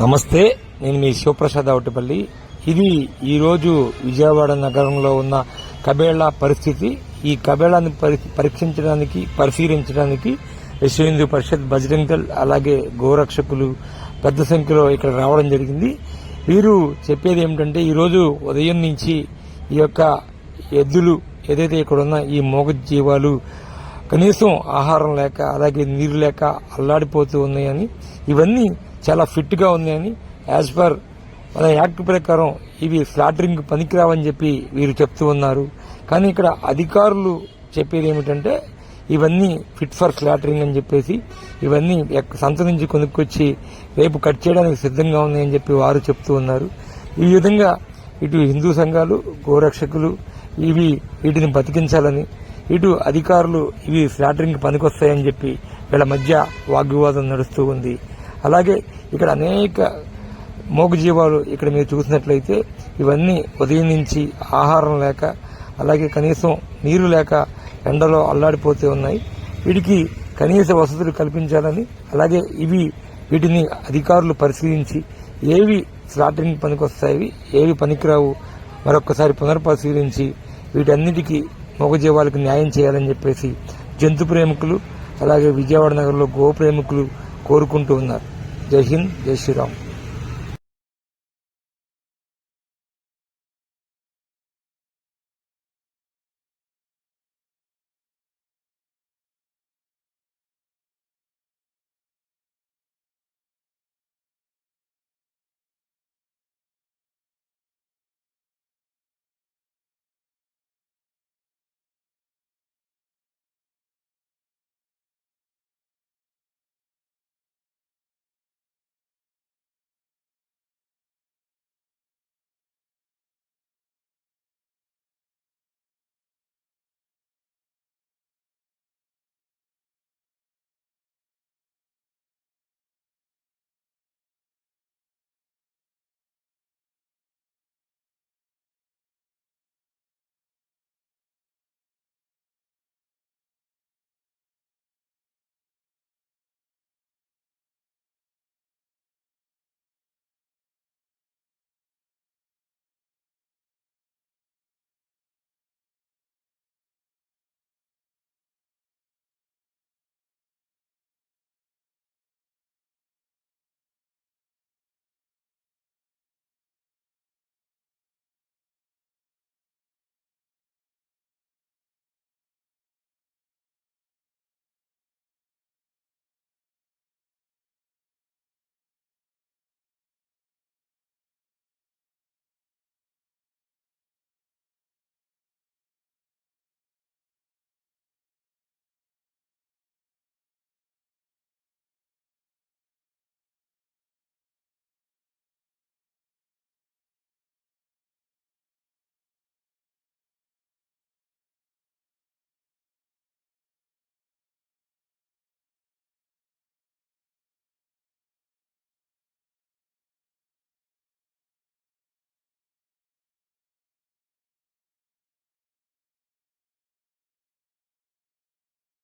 నమస్తే నేను మీ శివప్రసాద్ అవటిపల్లి ఇది ఈరోజు విజయవాడ నగరంలో ఉన్న కబేళా పరిస్థితి. ఈ కబేళాన్ని పరి- పరీక్షించడానికి పరిశీలించడానికి విశ్వ హిందూ పరిషత్ బజరంగ్ దళ్ అలాగే గోరక్షకులు పెద్ద సంఖ్యలో ఇక్కడ రావడం జరిగింది. వీరు చెప్పేది ఏమిటంటే ఈరోజు ఉదయం నుంచి ఈ యొక్క ఎద్దులు ఏదైతే ఇక్కడ ఉన్న ఈ మోగ జీవాలు కనీసం ఆహారం లేక అలాగే నీరు లేక అల్లాడిపోతూ ఉన్నాయని ఇవన్నీ చాలా ఫిట్గా ఉంది ఉన్నాయని యాజ్ పర్ మన యాక్ట్ ప్రకారం ఇవి స్లాటరింగ్ పనికిరావని చెప్పి వీరు చెప్తూ ఉన్నారు. కానీ ఇక్కడ అధికారులు చెప్పేది ఏమిటంటే ఇవన్నీ ఫిట్ ఫర్ స్లాటరింగ్ అని చెప్పేసి ఇవన్నీ సంత నుంచి కొనుక్కొచ్చి రేపు కట్ చేయడానికి సిద్ధంగా ఉన్నాయని చెప్పి వారు చెప్తూ ఉన్నారు. ఈ విధంగా ఇటు హిందూ సంఘాలు గోరక్షకులు ఇవి వీటిని బతికించాలని ఇటు అధికారులు ఇవి స్లాటరింగ్ పనికొస్తాయని చెప్పి వీళ్ళ మధ్య వాగ్వివాదం నడుస్తూ ఉంది. అలాగే ఇక్కడ అనేక మూగజీవాలు ఇక్కడ మీరు చూసినట్లయితే ఇవన్నీ ఉదయం నుంచి ఆహారం లేక అలాగే కనీసం నీరు లేక ఎండలో అల్లాడిపోతూ ఉన్నాయి. వీటికి కనీస వసతులు కల్పించాలని అలాగే ఇవి వీటిని అధికారులు పరిశీలించి ఏవి స్లాటరింగ్ పనికొస్తాయి ఏవి పనికిరావు మరొకసారి పునర్పరిశీలించి వీటన్నిటికీ మూగజీవాలకు న్యాయం చేయాలని చెప్పేసి జంతు ప్రేమికులు అలాగే విజయవాడ నగరంలో గో ప్రేమికులు కోరుకుంటూ ఉన్నారు. జై హింద్ జై శ్రీరామ్.